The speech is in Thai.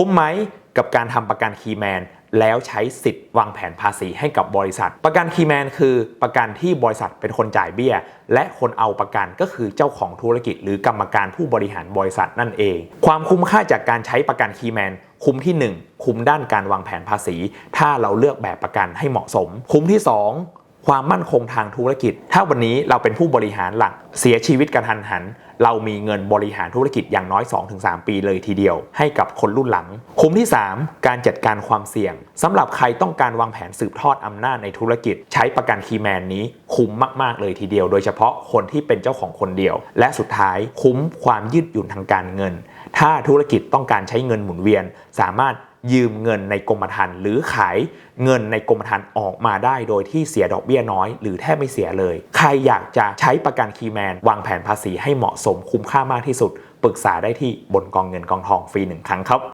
คุ้มไหมกับการทำประกันคีแมนแล้วใช้สิทธิ์วางแผนภาษีให้กับบริษัท ประกันคีแมนคือประกันที่บริษัทเป็นคนจ่ายเบี้ย และคนเอาประกันก็คือเจ้าของธุรกิจ หรือกรรมการผู้บริหารบริษัทนั่นเอง ความคุ้มค่าจากการใช้ประกันคีแมนคุ้มที่ 1 คุ้มด้านการวางแผนภาษี ถ้าเราเลือกแบบประกันให้เหมาะสม คุ้มที่ 2 ความมั่นคงทางธุรกิจ ถ้าวันนี้เราเป็นผู้บริหารหลักเสียชีวิตกระทันหัน เรามีเงินบริหารธุรกิจอย่างน้อย 2-3 ปีเลยทีเดียว ให้กับคนรุ่นหลัง คุ้มที่ 3 การจัดการความเสี่ยงสำหรับใครต้องการวางแผนสืบทอดอำนาจในธุรกิจ ใช้ประกันคีแมนนี้คุ้มมาก ๆ เลยทีเดียว โดยเฉพาะคนที่เป็นเจ้าของคนเดียว และสุดท้ายคุ้มความยืดหยุ่นทางการเงิน ถ้าธุรกิจต้องการใช้เงินหมุนเวียนสามารถยืมเงินในกรมธรรม์หรือขายเงินในกรมธรรม์ออกมาได้โดยที่เสียดอกเบี้ยน้อย หรือแทบไม่เสียเลย ใครอยากจะใช้ประกันคีย์แมน วางแผนภาษีให้เหมาะสมคุ้มค่ามากที่สุด ปรึกษาได้ที่บนกองเงินกองทองฟรีหนึ่งครั้งครับ